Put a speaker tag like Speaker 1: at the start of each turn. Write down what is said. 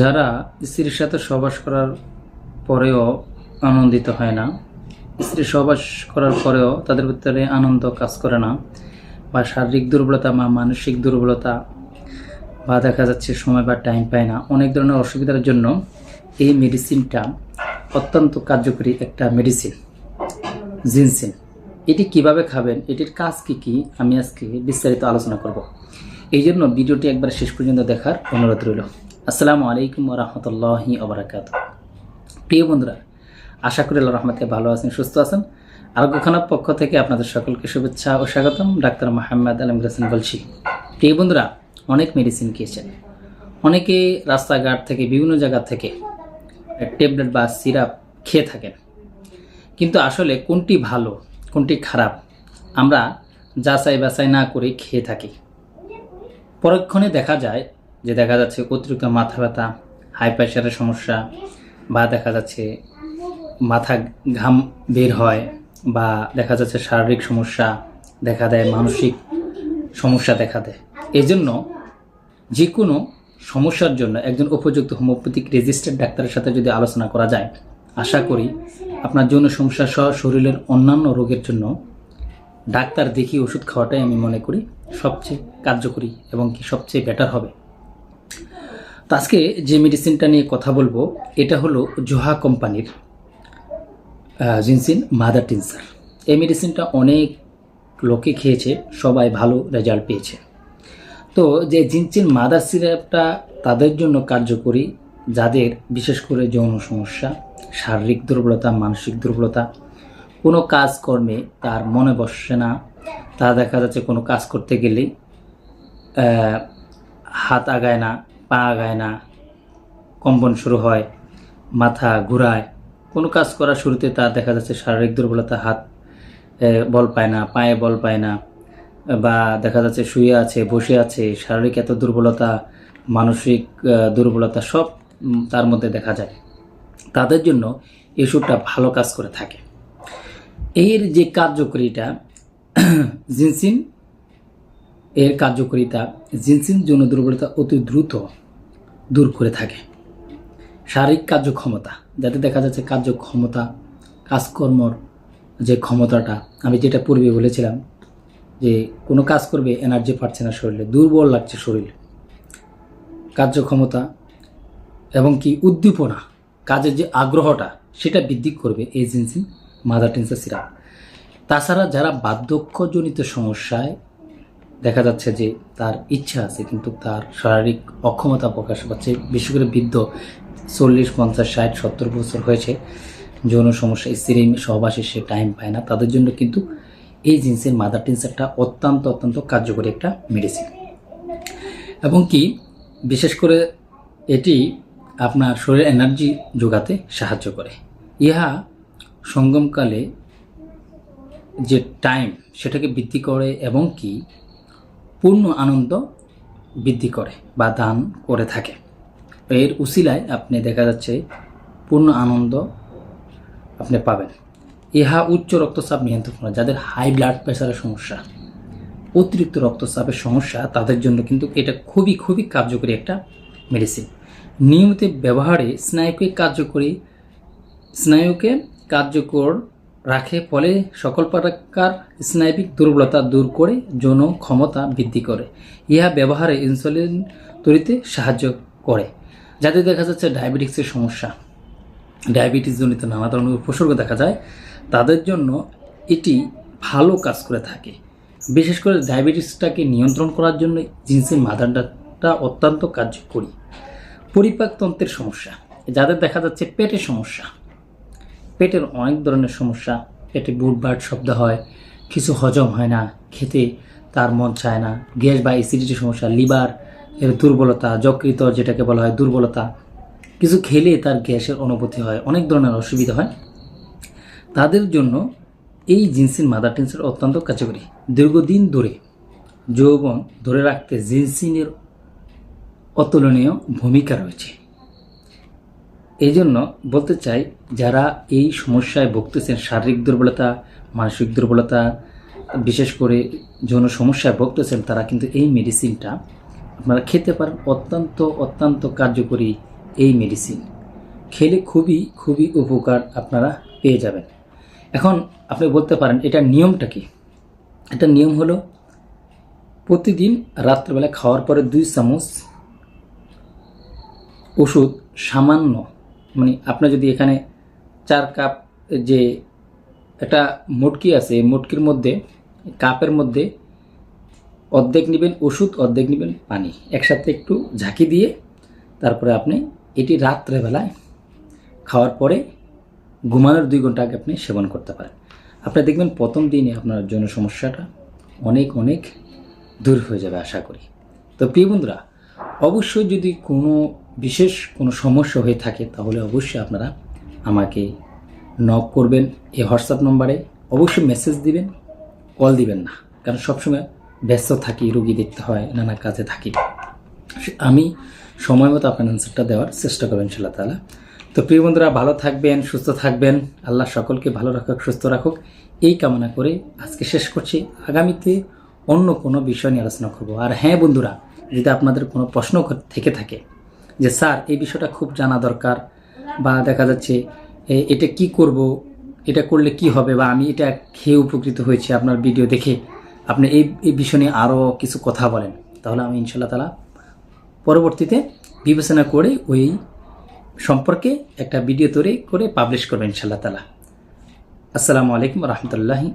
Speaker 1: যারা স্ত্রীর সাথে সহবাস করার পরেও আনন্দিত হয় না, স্ত্রী সহবাস করার পরেও তাদের ভিতরে আনন্দ কাজ করে না বা শারীরিক দুর্বলতা বা মানসিক দুর্বলতা বা দেখা যাচ্ছে সময় বা টাইম পায় না। অনেক ধরনের অসুবিধার জন্য এই মেডিসিনটা অত্যন্ত কার্যকরী একটা মেডিসিন জিনসিন এটি কীভাবে খাবেন, এটির কাজ কি কি, আমি আজকে বিস্তারিত আলোচনা করব। এই জন্য ভিডিওটি একবার শেষ পর্যন্ত দেখার অনুরোধ রইল। আসসালামু আলাইকুম রহমতুল্লাহি আবরাকাত প্রিয় বন্ধুরা, আশা করি আল্লাহ রহমতে ভালো আছেন, সুস্থ আছেন। আরোগ্যখানার পক্ষ থেকে আপনাদের সকলকে শুভেচ্ছা ও স্বাগতম, ডাক্তার মাহমদ আলম হাসান বলছি। প্রিয় বন্ধুরা, অনেক মেডিসিন খেয়েছেন। অনেকে রাস্তাঘাট থেকে, বিভিন্ন জায়গা থেকে ট্যাবলেট বা সিরাপ খেয়ে থাকেন। কিন্তু আসলে কোনটি ভালো, কোনটি খারাপ, আমরা যাচাই বাছাই না করে খেয়ে থাকি। পরক্ষণে দেখা যায় যে দেখা যাচ্ছে অতিরিক্ত মাথা ব্যথা হাই প্রেশারের সমস্যা, বা দেখা যাচ্ছে মাথা ঘাম বের হয়, বা দেখা যাচ্ছে শারীরিক সমস্যা দেখা দেয়, মানসিক সমস্যা দেখা দেয়। এই জন্য যে কোনো সমস্যার জন্য একজন উপযুক্ত হোমিওপ্যাথিক রেজিস্টার্ড ডাক্তারের সাথে যদি আলোচনা করা যায়, আশা করি আপনার যৌন সমস্যা সহ শরীরের অন্যান্য রোগের জন্য ডাক্তার দেখি ওষুধ খাওয়াটাই আমি মনে করি সবচেয়ে কার্যকরী এবং কি সবচেয়ে বেটার হবে। আজকে যে মেডিসিনটা নিয়ে কথা বলব, এটা হলো জোহা কোম্পানির জিনসিন মাদার টিনসার। এই মেডিসিনটা অনেক লোকে খেয়েছে, সবাই ভালো রেজাল্ট পেয়েছে। তো যে জিনসিন মাদার সিরাপটা তাদের জন্য কার্যকরী, যাদের বিশেষ করে যৌন সমস্যা, শারীরিক দুর্বলতা, মানসিক দুর্বলতা, কোনো কাজকর্মে তার মনে বসছে না, তা দেখা যাচ্ছে কোনো কাজ করতে গেলেই হাত আগায় না পা আগায় না, কম্পন শুরু হয়, মাথা ঘুরায়। কোনো কাজ করার শুরুতে তার দেখা যাচ্ছে শারীরিক দুর্বলতা, হাত বল পায় না, পায়ে বল পায় না, বা দেখা যাচ্ছে শুয়ে আছে, বসে আছে, শারীরিক এত দুর্বলতা, মানসিক দুর্বলতা সব তার মধ্যে দেখা যায়। তাদের জন্য ওষুধটা ভালো কাজ করে থাকে। এর যে কার্যকরীটা জিনসিন, এর কার্যকরিতা, জিনসিন যৌন দুর্বলতা অতি দ্রুত দূর করে থাকে। শারীরিক কার্যক্ষমতা, যাতে দেখা যাচ্ছে কার্যক্ষমতা, কাজকর্মর যে ক্ষমতাটা, আমি যেটা পূর্বে বলেছিলাম, যে কোনো কাজ করবে এনার্জি পাচ্ছে না শরীরে, দুর্বল লাগছে শরীর। কার্যক্ষমতা এবং কি উদ্দীপনা, কাজের যে আগ্রহটা, সেটা বৃদ্ধি করবে এই জিনসিন মাদার সিরাপ তাছাড়া যারা বার্ধক্যজনিত সমস্যায় দেখা যাচ্ছে যে তার ইচ্ছা আছে, কিন্তু তার শারীরিক অক্ষমতা প্রকাশ পাচ্ছে বিশেষ করে বৃদ্ধ, চল্লিশ, পঞ্চাশ, ষাট, সত্তর বছর হয়েছে। যৌন সমস্যা, স্ত্রী সহবাসে সে টাইম পায় না। তাদের জন্য কিন্তু এই জিন্সের মাদার টিনসারটা অত্যন্ত অত্যন্ত কার্যকরী একটা মেডিসিন এবং কি, বিশেষ করে এটি আপনার শরীরে এনার্জি যোগাতে সাহায্য করে। ইহা সঙ্গমকালে যে টাইম সেটাকে বৃদ্ধি করে এবং কি পূর্ণ আনন্দ বৃদ্ধি করে বা দান করে থাকে। এর উসিলায় আপনি দেখা যাচ্ছে পূর্ণ আনন্দ আপনি পাবেন। ইহা উচ্চ রক্তচাপ নিয়ন্ত্রণ করে, যাদের হাই ব্লাড প্রেশারের সমস্যা, অতিরিক্ত রক্তচাপের সমস্যা, তাদের জন্য কিন্তু এটা খুবই খুবই কার্যকরী একটা মেডিসিন নিয়মিত ব্যবহারে স্নায়ুকে কার্যকরী, স্নায়ুকে কার্যকর রাখে ফলে সকল প্রকার স্নায়বিক দুর্বলতা দূর করে যৌন ক্ষমতা বৃদ্ধি করে। ইহা ব্যবহারে ইনসুলিন তৈরিতে সাহায্য করে। যাদের দেখা যাচ্ছে ডায়াবেটিক্সের সমস্যা। ডায়াবেটিস জনিত নানা ধরনের উপসর্গ দেখা যায়, তাদের জন্য এটি ভালো কাজ করে থাকে। বিশেষ করে ডায়াবেটিসটাকে নিয়ন্ত্রণ করার জন্য জিন্সের মাদারটা অত্যন্ত কার্যকরী। পরিপাকতন্ত্রের সমস্যা। যাদের দেখা যাচ্ছে পেটের সমস্যা। পেটের অনেক ধরনের সমস্যা। পেটে বুট বুটবাট শব্দ হয়, কিছু হজম হয় না, খেতে তার মন চায় না। গ্যাস বা অ্যাসিডিটির সমস্যা, লিভার এর দুর্বলতা যকৃত যেটাকে বলা হয় দুর্বলতা, কিছু খেলে তার গ্যাসের অনুভূতি হয়, অনেক ধরনের অসুবিধা হয়। তাদের জন্য এই জিন্সিন মাদার টেন্সের অত্যন্ত কার্যকরী। দীর্ঘদিন ধরে যৌবন ধরে রাখতে জিন্সিনের অতুলনীয় ভূমিকা রয়েছে। এই জন্য বলতে চাই, যারা এই সমস্যায় ভুগতেছেন শারীরিক দুর্বলতা, মানসিক দুর্বলতা, বিশেষ করে যৌন সমস্যায় ভুগতেছেন, তারা কিন্তু এই মেডিসিনটা আপনারা খেতে পারেন, অত্যন্ত অত্যন্ত কার্যকরী এই মেডিসিন খেলে খুবই খুবই উপকার আপনারা পেয়ে যাবেন। এখন আপনি বলতে পারেন, এটা নিয়মটা কি? এটা নিয়ম হলো প্রতিদিন রাত্রেবেলা খাওয়ার পরে দুই চামচ ওষুধ সামান্য মানে আপনার যদি এখানে চার কাপ যে একটা মুটকি আছে মুটকির মধ্যে, কাপের মধ্যে অর্ধেক নেবেন ওষুধ, অর্ধেক নেবেন পানি। একসাথে একটু ঝাঁকি দিয়ে তারপরে আপনি এটি রাত্রেবেলায় খাওয়ার পরে ঘুমানোর দুই ঘণ্টা আগে আপনি সেবন করতে পারেন। আপনি দেখবেন প্রথম দিনে আপনার জন্য সমস্যাটা অনেক অনেক দূর হয়ে যাবে আশা করি। তো প্রিয় বন্ধুরা, অবশ্যই যদি কোনো বিশেষ কোনো সমস্যা হয়ে থাকে, তাহলে অবশ্যই আপনারা আমাকে নক করবেন। এই হোয়াটসঅ্যাপ নম্বরে অবশ্যই মেসেজ দিবেন কল দিবেন না। কারণ সবসময় ব্যস্ত থাকি, রুগী দেখতে হয়, নানা কাজে থাকি। আমি সময় মতো আপনার অ্যান্সারটা দেওয়ার চেষ্টা করবেন ইনশাল্লাহ তালা তো প্রিয় বন্ধুরা, ভালো থাকবেন, সুস্থ থাকবেন। আল্লাহ সকলকে ভালো রাখুক, সুস্থ রাখুক। এই কামনা করে আজকে শেষ করছি। আগামীতে অন্য কোনো বিষয় নিয়ে আলোচনা করব। আর হ্যাঁ বন্ধুরা, যদি আপনাদের কোনো প্রশ্ন থেকে থাকে যে, স্যার, এই বিষয়টা খুব জানা দরকার বা দেখা যাচ্ছে এটা কি করব, এটা করলে কি হবে বা আমি এটা খেয়ে উপকৃত হয়েছি আপনার ভিডিও দেখে, আপনি এই এই বিষয় নিয়ে আরও কিছু কথা বলেন। তাহলে আমি ইনশাল্লাহ তালা পরবর্তীতে বিবেচনা করে ওই সম্পর্কে একটা ভিডিও তৈরি করে পাবলিশ করবেন ইনশাল্লাহ তালা আসসালামু আলাইকুম রহমতুল্লাহি